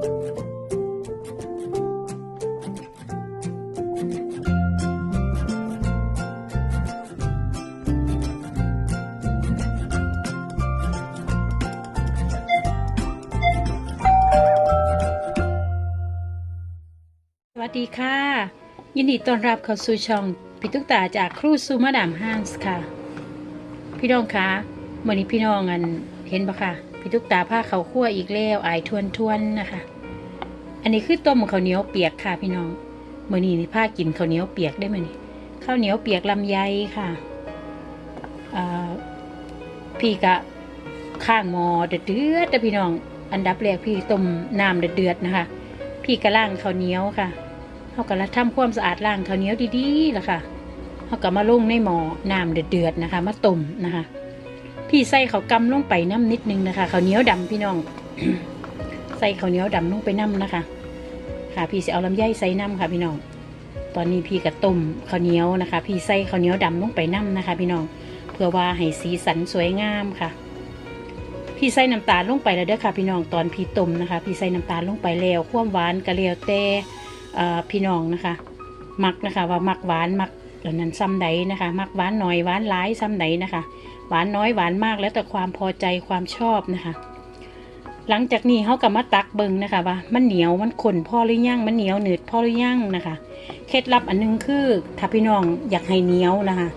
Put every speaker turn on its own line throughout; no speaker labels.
สวัสดีค่ะ ยินดีต้อนรับเข้าสู่ช่องพี่ตุ๊กตาจากครูซูมาดามฮันส์ค่ะ พี่น้องคะเมื่อนี้พี่น้องอันเห็นปะคะ พี่ตุ๊กตาผ้าเขาวคั่วอีกแล้วอายทวนทวนนะคะ อันนี้คือต้มข้าวเหนียวเปียกค่ะพี่น้องเมื่อนี้นี่ผ้ากินข้าวเหนียวเปียกได้ไหมนี่ข้าวเหนียวเปียกลำไยค่ะอ่าพี่กะข้างหมอเดือดเดือดๆนะพี่น้อง อันดับแรกพี่ต้มน้ำเดือดเดือดนะคะ พี่กะล่างข้าวเหนียวค่ะเขากะละทำความสะอาดล่างข้าวเหนียวดีๆล่ะค่ะเขากะมาลงในหม้อน้ำเดือดนะคะ มาต้มนะคะ พี่ใส่ข้าวกำลงไปน้ำนิดนึงนะคะข้าวเหนียวดำพี่น้อง ใส่ข้าวเหนียวดำลงไปน้ำนะคะ ค่ะ พี่จะเอาลำไยใส่น้ำค่ะพี่น้อง ตอนนี้พี่กะต้มข้าวเหนียวนะคะ พี่ใส่ข้าวเหนียวดำลงไปน้ำนะคะ พี่น้อง เพื่อว่าให้สีสันสวยงามค่ะ พี่ใส่น้ำตาลลงไปแล้วเด้อค่ะ พี่น้องตอนพี่ต้มนะคะ พี่ใส่น้ำตาลลงไปแล้วความหวานก็แล้วแต่เอ่อพี่น้องนะคะมักนะคะว่ามักหวานมักแล้วนั้นซ้ำใดนะคะ มักหวานหน่อยหวานหลายซ้ำใดนะคะ หวานน้อยหวานมากแล้วแต่ความพอใจความชอบนะคะ หลังจากนี้เขากับมาตักเบิงนะคะว่ามันเหนียวมันข้นพ่อหรือยังมันเหนียวหนืดพ่อหรือยังนะคะเคล็ดลับอันหนึงคือถ้าพี่น้องอยากให้เหนียวนะคะ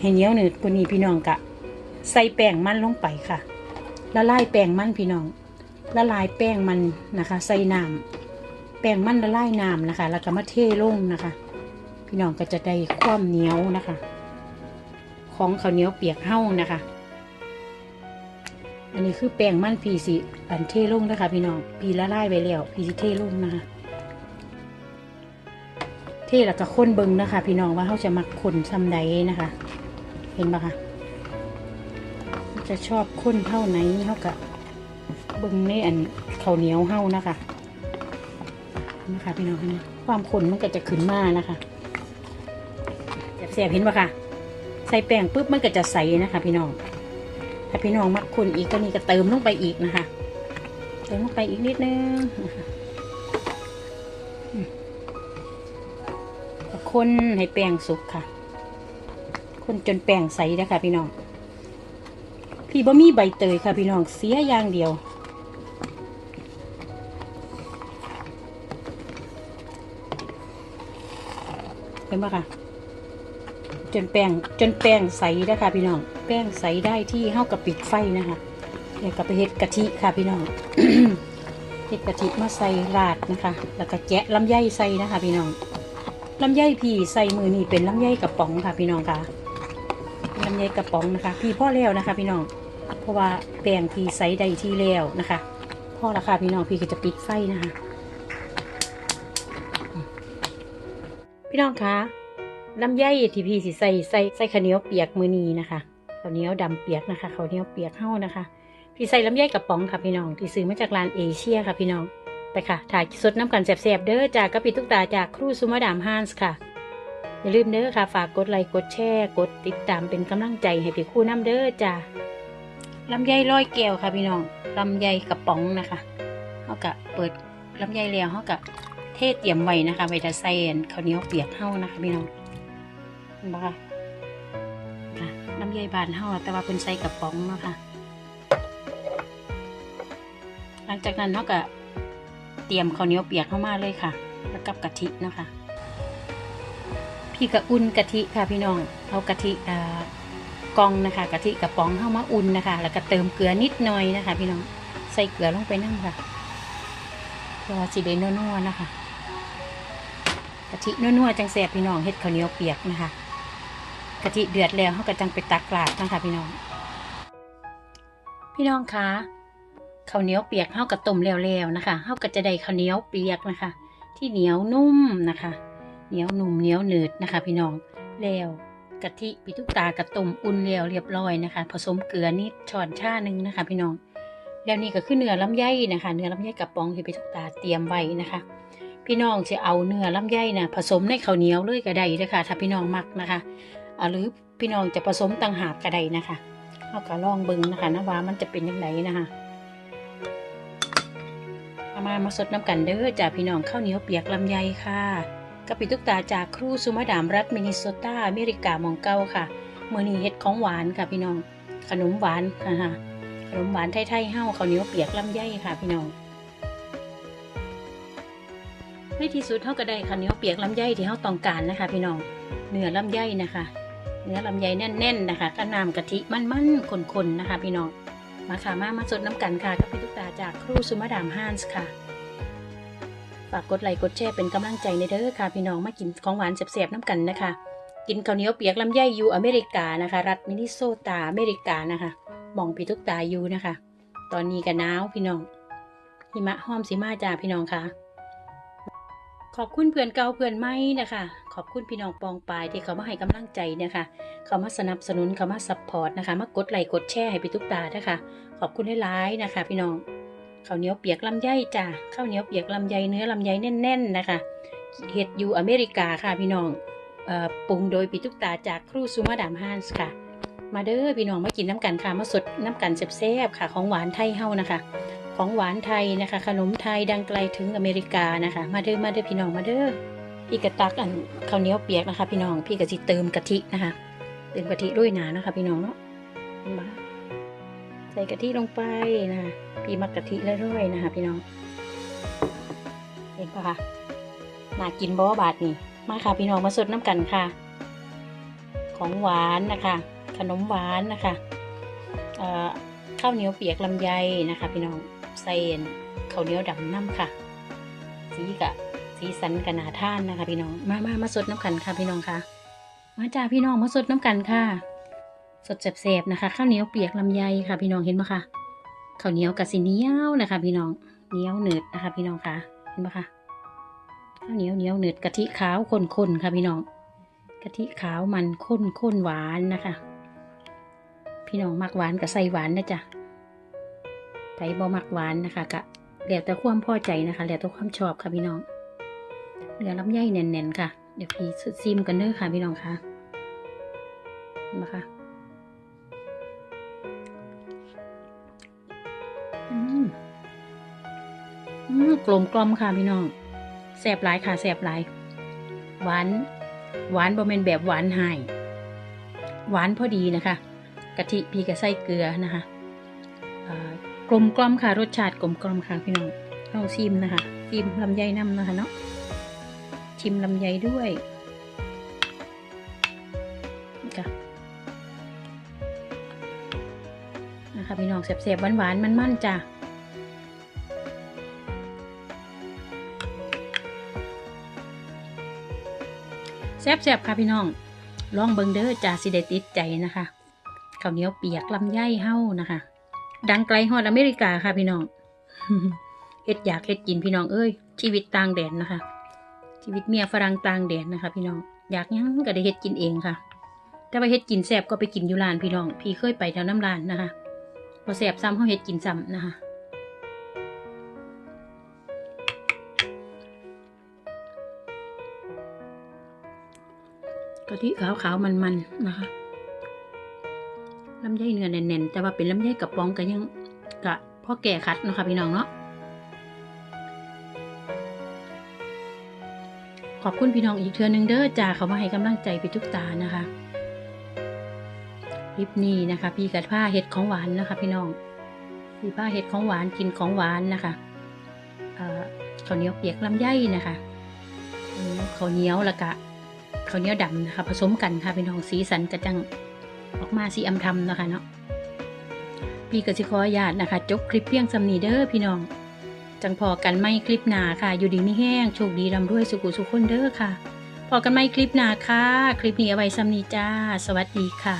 ให้เหนียวหนืดกว่านี้พี่น้องกะ ใส่แป้งมันลงไปค่ะละลายแป้งมันพี่น้องละลายแป้งมันนะคะ ใส่น้ำแป้งมันละลายน้ำนะคะ แล้วก็มาเทลงนะคะ พี่น้องก็จะได้ความเหนียวนะคะ ของข้าวเหนียวเปียกเฮ้านะคะ อันนี้คือแป้งมันพีสิอันเทลงนะคะพี่น้องพีละลายไปแล้วพีสิเทลงนะคะเทแล้วก็ค้นเบิงนะคะ พี่น้องว่าเขาจะมักคนซ้ำใดนะคะ เห็นปะคะจะชอบข้นเท่าไหนเท่ากับเบิ้งในอันข้าวเหนียวเท่านะคะนะคะพี่น้องนะความข้นมันก็จะขึ้นมานะคะเสียบๆเห็นปะคะ ใส่แป้งปุ๊บมันก็จะใสนะคะ พี่น้อง ถ้าพี่น้องมักข้นอีกก็นี่ก็เติมลงไปอีกนะคะ เติมลงไปอีกนิดนึงนะคะคนให้แป้งสุกค่ะ คนจนแป้งใสนะคะพี่น้อง พี่บ่มีใบเตยค่ะ พี่น้องเสียอย่างเดียวเห็นปะคะ จนแป้งจนแป้งใสนะคะพี่น้อง แป้งใสได้ที่เท่ากับปิดไฟนะคะเดี๋ยวกับไปเฮ็ดกะทิค่ะพี่น้องเฮ็ดกะทิมาใส่ราดนะคะ แล้วก็แกะลำไยใส่นะคะ พี่น้องลำไยพี่ใส่มือนี่เป็นลำไยกระป๋องค่ะ พี่น้องค่ะลำไยกระป๋องนะคะ พี่พ่อแล้วนะคะ พี่น้อง เพราะว่าแป้งพี่ใส่ได้ที่แล้วนะคะพ่อราคาพี่น้องพี่ก็จะปิดไฟนะคะ พี่น้องคะ ลำไยที่พี่สิใส่ใส่ใส่ข้าวเหนียวเปียกมือนีนะคะข้าวเหนียวดำเปียกนะคะข้าวเหนียวเปียกเฮ้านะคะ พี่ใส่ลำไยกระป๋องค่ะพี่น้อง ที่ซื้อมาจากร้านเอเชียค่ะพี่น้องไปค่ะถ่ายสดน้ำกันแสบๆเด้อจากกะปิตุกตาจากครูซูมาดามฮันส์ค่ะอย่าลืมเด้อค่ะ ฝากกดไลค์กดแชร์กดติดตามเป็นกำลังใจให้พี่ครู่น้ำเด้อจ้าลำไยร้อยแก้วค่ะพี่น้องลำไยกระป๋องนะคะเขากะเปิดลำไยแล้วเขากะเทเตรียมไว้นะคะไว้จะใส่อันข้าวเหนียวเปียกเฮานะคะพี่น้อง นะคะค่ะลำไยบานเฮาแต่ว่าเป็นใส่กระป๋องเนาะคะหลังจากนั้นเขากะเตรียมข้าวเหนียวเปียกเข้ามาเลยค่ะ แล้วกับกะทิเนาะคะพี่กะอุ่นกะทิค่ะพี่น้องเอากะทิอ่ากองนะคะกะทิกระป๋องเข้ามาอุ่นนะคะ แล้วก็เติมเกลือนิดหน่อยนะคะ พี่น้องใส่เกลือลงไปนั่งค่ะเพื่อสิเดนนัวๆนะคะกะทินัวๆจังแสบพี่น้องเฮ็ดข้าวเหนียวเปียกนะคะ กะทิเดือดแล้วเขาก็จังไปตักกลาดนะคะพี่น้อง พี่น้องคะข้าวเหนียวเปียกเฮากระต้มแล้วๆนะคะเฮาก็จะได้ข้าวเหนียวเปียกนะคะ ที่เหนียวนุ่มนะคะ เหนียวหนุ่มเหนียวหนืดนะคะ พี่น้องแล้วกะทิปิทุกตากระต้มอุ่นแล้วเรียบร้อยนะคะ ผสมเกลือนิดช้อนชาหนึ่งนะคะ พี่น้องแล้วนี่ก็คือเนื้อลำไยนะคะ เนื้อลำไยกระป๋องที่ปิทุกตาเตรียมไว้นะคะพี่น้องจะเอาเนื้อลำไยนะผสมในข้าวเหนียวเลยก็ได้นะคะถ้าพี่น้องมักนะคะ หรือพี่น้องจะผสมต่างหากก็ได้นะคะเอาก็ลองเบิ่งนะคะนะว่ามันจะเป็นยังไงนะคะมามาสดน้ำกันเด้อจากพี่น้องข้าวเหนียวเปียกลำไยค่ะกับปิตุกตาจากครูสุมาดามรัฐมินิโซตาอเมริกามองเก้าค่ะเมื่อนี้เฮ็ดของหวานค่ะพี่น้อง ขนมหวานค่ะขนมหวานไทยๆเฮ้าข้าวเหนียวเปียกลำไยค่ะพี่น้องในที่สุดเท่าก็ได้ข้าวเหนียวเปียกลำไยที่เฮาต้องการนะคะ พี่น้องเนื้อลำไยนะคะ เนื้อลำไยแน่นๆนะคะก็น้ำกะทิมันๆข้นๆนะคะพี่น้องมาค่ะมามาสดน้ำกันค่ะกับพี่ตุ๊กตาจากครูสุมาดามฮันส์ค่ะฝากกดไลค์กดแชร์เป็นกำลังใจในเด้อค่ะ พี่น้องมากินของหวานแซ่บๆน้ำกันนะคะ กินข้าวเหนียวเปียกลำไยอยู่อเมริกานะคะ รัฐมินนิโซตาอเมริกานะคะ มองพี่ตุ๊กตาอยู่นะคะ ตอนนี้ก็หนาวพี่น้องหิมะห้อมสีมาจ้าพี่น้องค่ะ ขอบคุณเพื่อนเก่าเพื่อนใหม่นะคะ ขอบคุณพี่น้องปองปายที่เขามาให้กำลังใจนะคะ เขามาสนับสนุนเขามาซัพพอร์ตนะคะ มากดไลค์กดแชร์ให้พี่ตุ๊กตานะคะ ขอบคุณหลายๆนะคะ พี่น้องข้าวเหนียวเปียกลำไยจ้าข้าวเหนียวเปียกลำไยเนื้อลำไยแน่น ๆ นะคะเห็ดอยู่อเมริกาค่ะพี่น้องออปรุงโดยพี่ตุ๊กตาจากครูซูมาดามฮันส์ค่ะ มาเด้อพี่น้องมากินน้ำกันค่ะมาสดน้ำกันแซ่บๆค่ะ ของหวานไทยเฮานะคะ ของหวานไทยนะคะ ขนมไทยดังไกลถึงอเมริกานะคะ มาเด้อมาเด้อพี่น้องมาเด้อพี่กระตักอันข้าวเหนียวเปียกนะคะ พี่น้องพี่กะจิเติมกะทินะคะเติมกะทิด้วยหนานะคะ พี่น้องเนาะเห็นปะใส่กะทิลงไปนะคะพี่มักกะทิเรื่อยๆนะคะ พี่น้องเห็นปะคะน่ากินบ่บาทนี่มาค่ะ พี่น้องมาสดน้ำกันค่ะ ของหวานนะคะ ขนมหวานนะคะเอ่อ ข้าวเหนียวเปียกลำไยนะคะ พี่น้องใส่ข้าวเหนียวดำน้ำค่ะ สีกะสีสันกะนาท่านนะคะ พี่น้องมามามาสดน้ำกันค่ะ พี่น้องค่ะ มาจ้าพี่น้องมาสดน้ำกันค่ะ สดแสบๆนะคะ ข้าวเหนียวเปียกลำไยค่ะ พี่น้องเห็นไหมคะข้าวเหนียวกับสีเนี้ยวนะคะ พี่น้องเนี้ยวเนืดนะคะ พี่น้องค่ะเห็นไหมคะข้าวเหนียวเนี้ยวเนืดกะทิขาวข้นๆค่ะ พี่น้องกะทิขาวมันข้นข้นหวานนะคะ พี่น้องมักหวานกับใส่หวานนะจ๊ะไผบ่มักหวานนะคะกะแล้วแต่ความพอใจนะคะแล้วแต่ความชอบค่ะพี่น้องเนื้อลำไยแน่นๆค่ะ เดี๋ยวพี่ซิมกันเด้อค่ะพี่น้องค่ะเห็นไหมคะอืมกลมกล่อมค่ะพี่น้องแสบหลายค่ะแสบหลาย หวาน หวานบ่แม่นแบบหวานหายหวานพอดีนะคะ กะทิพี่กะใส่เกลือนะคะกลมกล่อมค่ะรสชาติกลมกล่อมค่ะพี่น้องเอาชิมนะคะชิมลำไยน้ำนะคะเนาะชิมลำไยด้วยค่ะนะคะพี่น้องแสบๆหวานๆมันๆจ้ะแซ่บๆค่ะพี่น้อง ลองเบิงเด้อจ่าสิได้ติดใจนะคะ ข้าวเหนียวเปียกลำไยเฮ้านะคะ ดังไกลฮอดอเมริกาค่ะพี่น้องเฮ็ดอยากเฮ็ดกินพี่น้องเอ้ยชีวิตต่างแดนนะคะ ชีวิตเมียฝรั่งต่างแดนนะคะ พี่น้องอยากยังก็ได้เฮ็ดกินเองค่ะ แต่ว่าเฮ็ดกินแซบก็ไปกินอยู่ร้านพี่น้อง พี่เคยไปแถวน้ำร้านนะคะพอแซบซ้ำเขาเฮ็ดกินซ้ำนะคะกะทิขาวขาวมันมันๆนะคะ ลำไยเนื้อแน่นๆ แต่ว่าเป็นลำไยกระป๋องก็ยังกะพ่อแก่คัดนะคะพี่น้องเนาะขอบคุณพี่น้องอีกเทือนึงเด้อจ่าเขามาให้กำลังใจพี่ทุกตานะคะคลิปนี้นะคะ พี่กัดผ้าเห็ดของหวานนะคะ พี่น้องพี่ผ้าเห็ดของหวานกินของหวานนะคะข้าวเหนียวเปียกลำไยนะคะข้าวเหนียวละกะข้าวเหนียวดำนะคะ ผสมกันค่ะพี่น้องสีสันกระจัง ออกมาสีอำรมนะคะเนาะพี่กสิขอญาตนะคะ จบคลิปเพียงสำนีเด้อพี่น้อง จังพอกันไม่คลิปหนาค่ะ อยู่ดีไม่แห้งโชคดีร่ำรวยสุขุสุขคนเด้อค่ะ พอกันไม่คลิปหนาค่ะ คลิปนี้เอาไว้สำนีจ้า สวัสดีค่ะ